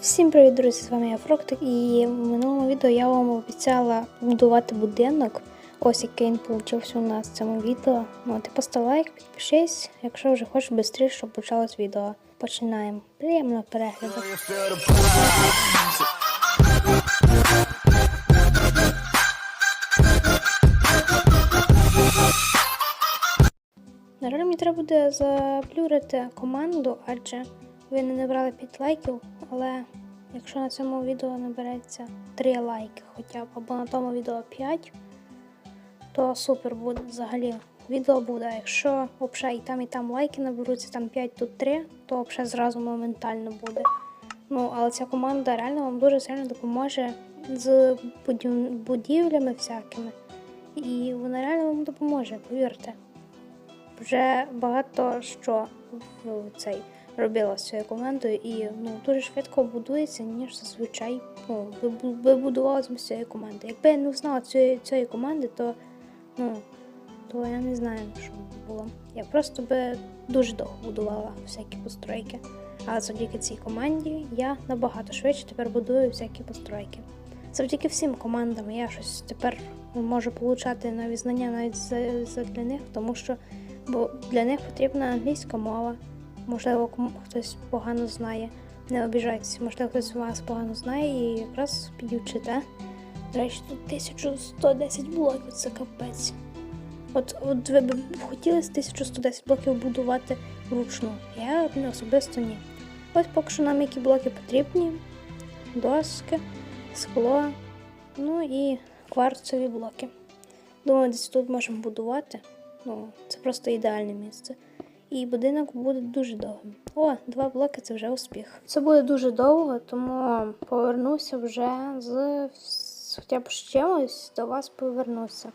Всім привіт, друзі! З вами я Фруктик, і в минулому відео я вам обіцяла будувати будинок. Ось який він получився у нас в цьому відео. Ну, ти постав лайк, підпишись, якщо вже хочеш швидше, щоб почалось відео. Починаємо. Приємного перегляду. Наразі мені треба буде заплюрити команду, адже ви не набрали 5 лайків, але якщо на цьому відео набереться 3 лайки хоча б, або на тому відео 5, то супер буде взагалі. Відео буде. Якщо взагалі і там, і там лайки наберуться, там 5, тут 3, то взагалі зразу моментально буде. Ну, але ця команда реально вам дуже сильно допоможе з будівлями всякими. І вона реально вам допоможе, повірте вже багато що в цей робила з цією командою і ну, дуже швидко будується, ніж зазвичай ну, ви, бу- з цієї команди. Якби я не знала цієї, цієї команди, то ну, то я не знаю, що було. Я просто би дуже довго будувала всякі постройки. Але завдяки цій команді я набагато швидше тепер будую всякі постройки. Завдяки всім командам я щось тепер можу получати навіть знання навіть за, за для них, тому що бо для них потрібна англійська мова. Можливо, хтось погано знає. Не обіжайтеся, можливо, хтось вас погано знає і якраз підівчите. До речі, тут 1110 блоків, це капець. От, от ви б хотіли з 1110 блоків будувати вручну. Я особисто ні. Ось поки що нам які блоки потрібні: доски, скло, ну і кварцові блоки. Думаю, десь тут можемо будувати. Ну, це просто ідеальне місце. І будинок буде дуже довгим. О, два блоки це вже успіх. Це буде дуже довго, тому повернуся вже з хоча б з чимось до вас повернуся.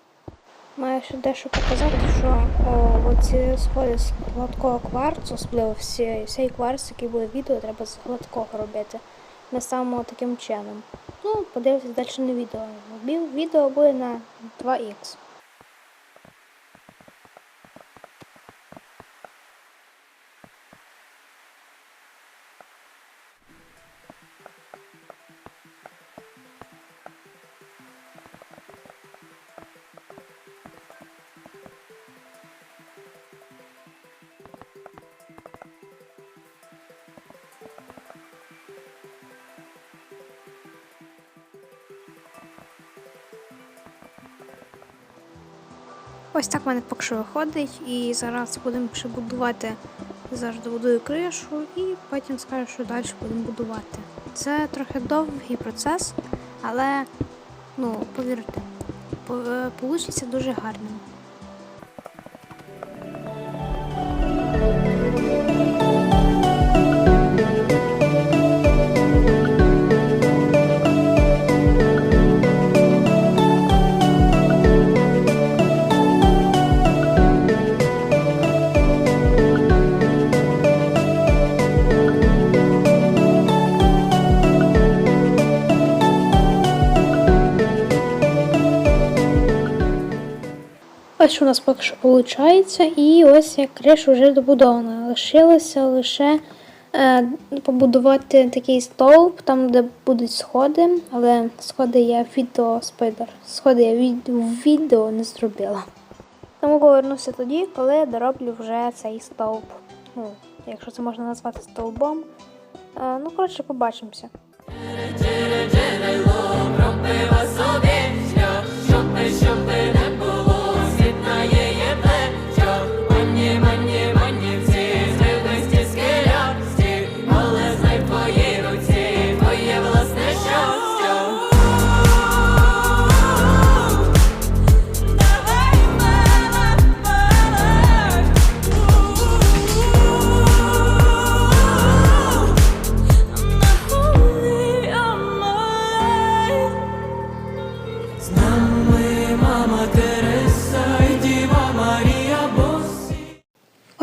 Маю ще дещо показати, що о, оці сходи з гладкого кварцу, особливо всі, всій кварц, який буде відео, треба з гладкого робити. Ми ставимо таким чином. Ну, подивитися далі на відео. Ві- Відео буде на 2х. Ось так в мене поки що виходить, і зараз будемо ще будувати. Зараз кришу і потім скажу, що далі будемо будувати. Це трохи довгий процес, але ну, повірте, вийде дуже гарним. Ось у нас поки що виходить, і ось як криша вже добудована. Лишилося лише е, побудувати такий стовп, там, де будуть сходи, але сходи я відео спойлер, Сходи я від, відео не зробила. Тому повернуся тоді, коли дороблю вже цей стовп. Ну, якщо це можна назвати стовбом. Е, ну, коротше, побачимося.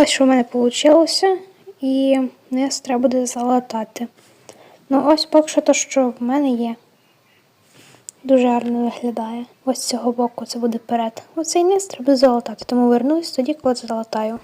Ось що в мене вийшло, і низ треба буде залатати. Ну, ось поки що то, що в мене є. Дуже гарно виглядає. Ось з цього боку це буде перед. Оцей низ треба залатати, тому вернусь тоді, коли залатаю.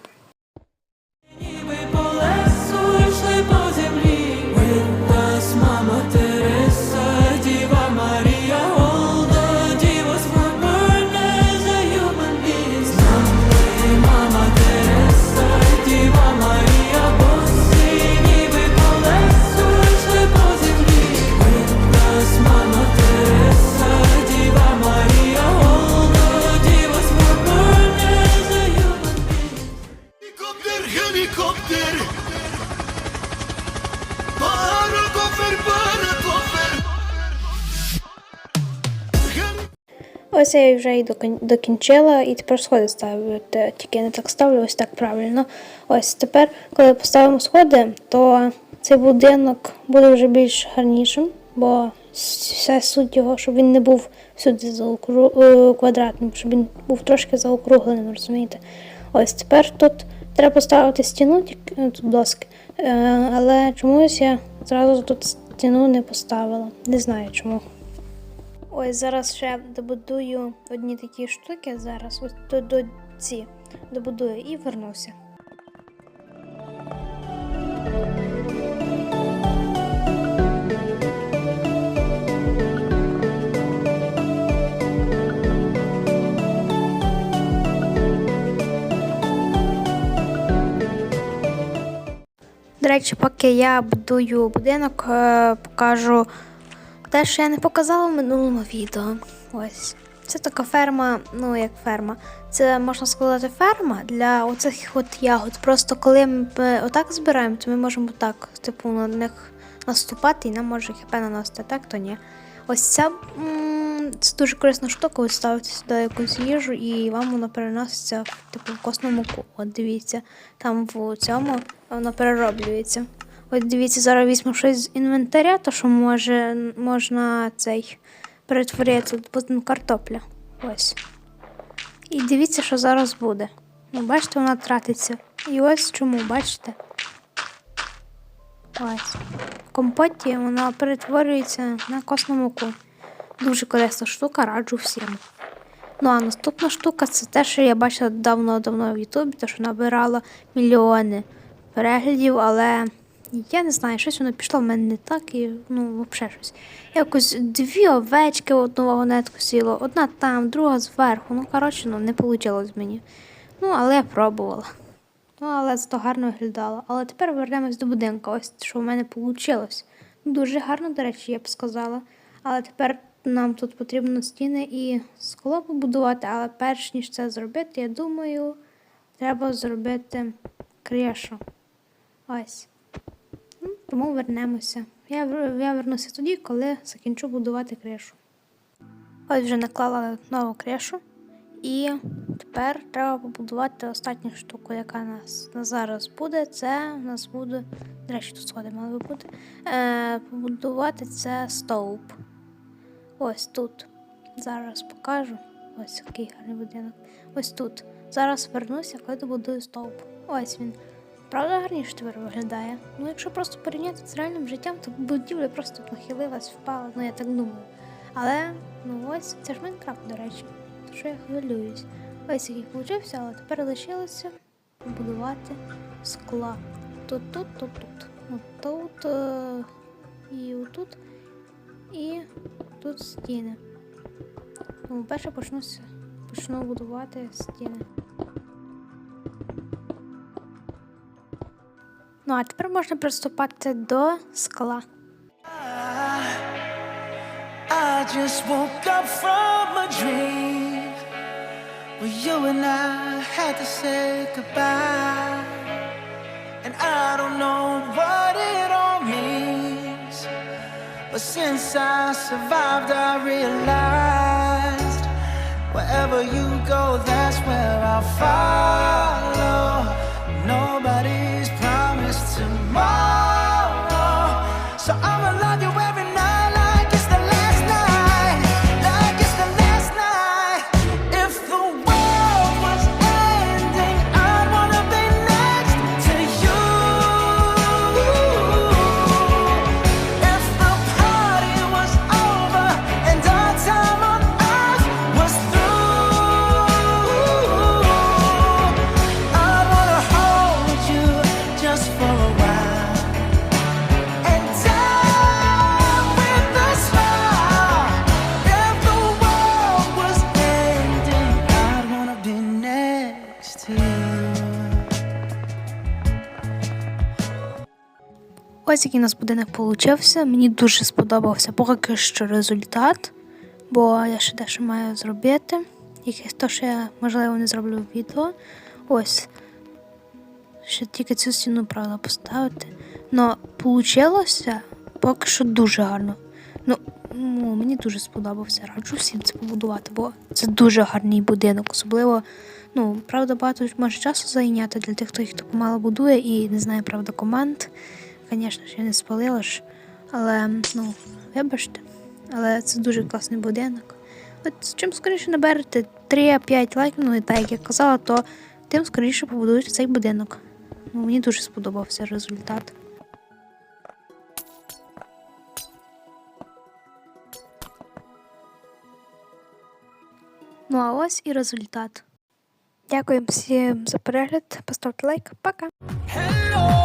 Ось я вже і докінчила, і тепер сходи ставити. Тільки я не так ставлю, ось так правильно. Ось тепер, коли поставимо сходи, то цей будинок буде вже більш гарнішим, бо вся суть його, щоб він не був всюди заокру... е, квадратним, щоб він був трошки заокругленим, розумієте? Ось тепер тут треба поставити стіну, е, тут доски. Е, але чомусь я зразу тут стіну не поставила. Не знаю чому. Ось зараз ще добудую одні такі штуки. Зараз ось до, до ці добудую і вернуся. До речі, поки я будую будинок, е, покажу те, що я не показала в минулому відео. Ось. Це така ферма, ну як ферма. Це можна сказати ферма для оцих от ягод. Просто коли ми отак збираємо, то ми можемо так, типу, на них наступати і нам може хп наносити, так то ні. Ось ця це дуже корисна штука, ви ставите сюди якусь їжу і вам воно переноситься типу в косну муку. От дивіться, там в цьому воно перероблюється. От дивіться, зараз візьму щось з інвентаря, то що може можна цей перетворити тут картопля. Ось. І дивіться, що зараз буде. Ну, бачите, вона тратиться. І ось чому, бачите? Ось. В компоті вона перетворюється на косну муку. Дуже корисна штука, раджу всім. Ну а наступна штука це те, що я бачила давно-давно в Ютубі, те, що набирала мільйони переглядів, але я не знаю, щось воно пішло в мене не так і ну, взагалі щось. Якось дві овечки в одну вагонетку сіло, одна там, друга зверху. Ну, коротше, ну, не вийшло мені. Ну, але я пробувала. Ну, але зато гарно виглядало. Але тепер вернемось до будинку. Ось що в мене вийшло. Дуже гарно, до речі, я б сказала. Але тепер нам тут потрібно стіни і скло побудувати. Але перш ніж це зробити, я думаю, треба зробити кришу. Ось. Тому вернемося. Я, я вернуся тоді, коли закінчу будувати кришу. Ось вже наклала нову кришу. І тепер треба побудувати останню штуку, яка нас на зараз буде. Це у нас буде. До речі, тут сходи мали би бути. Е, побудувати це стовп. Ось тут. Зараз покажу. Ось який гарний будинок. Ось тут. Зараз вернуся, коли добудую стовп. Ось він. Правда, гарніше тепер виглядає. Ну, якщо просто порівняти з реальним життям, то будівля просто б нахилилась, впала, ну я так думаю. Але, ну ось, це ж Майнкрафт, до речі. То що я хвилююсь. Ось який получився, але тепер лишилося побудувати скла. Тут, тут, тут, тут. Тут е, і отут. І тут стіни. Ну, перше почну, почну будувати стіни. Ну, а тепер можна приступати до скла. I just woke up from a dream where you and I had to say goodbye. And I don't know what it all means, but since I survived, I realized wherever you go, that's where I'll follow. Ось який у нас будинок получився. Мені дуже сподобався поки що результат, бо я ще дещо маю зробити. Якесь то, що я, можливо, не зроблю відео. Ось. Ще тільки цю стіну, правда, поставити. Но получилося поки що дуже гарно. Ну, Ну, мені дуже сподобався. Раджу всім це побудувати, бо це дуже гарний будинок. Особливо, ну, правда, багато може часу зайняти для тих, хто їх так мало будує і не знає, правда, команд. Звісно ж, я не спалила ж. Але, ну, вибачте. Але це дуже класний будинок. От чим скоріше наберете 3-5 лайків, ну і так як я казала, то тим скоріше побудуєте цей будинок. Ну, мені дуже сподобався результат. Ну а ось і результат. Дякуємо всім за перегляд. Поставте лайк. Пока. Hello,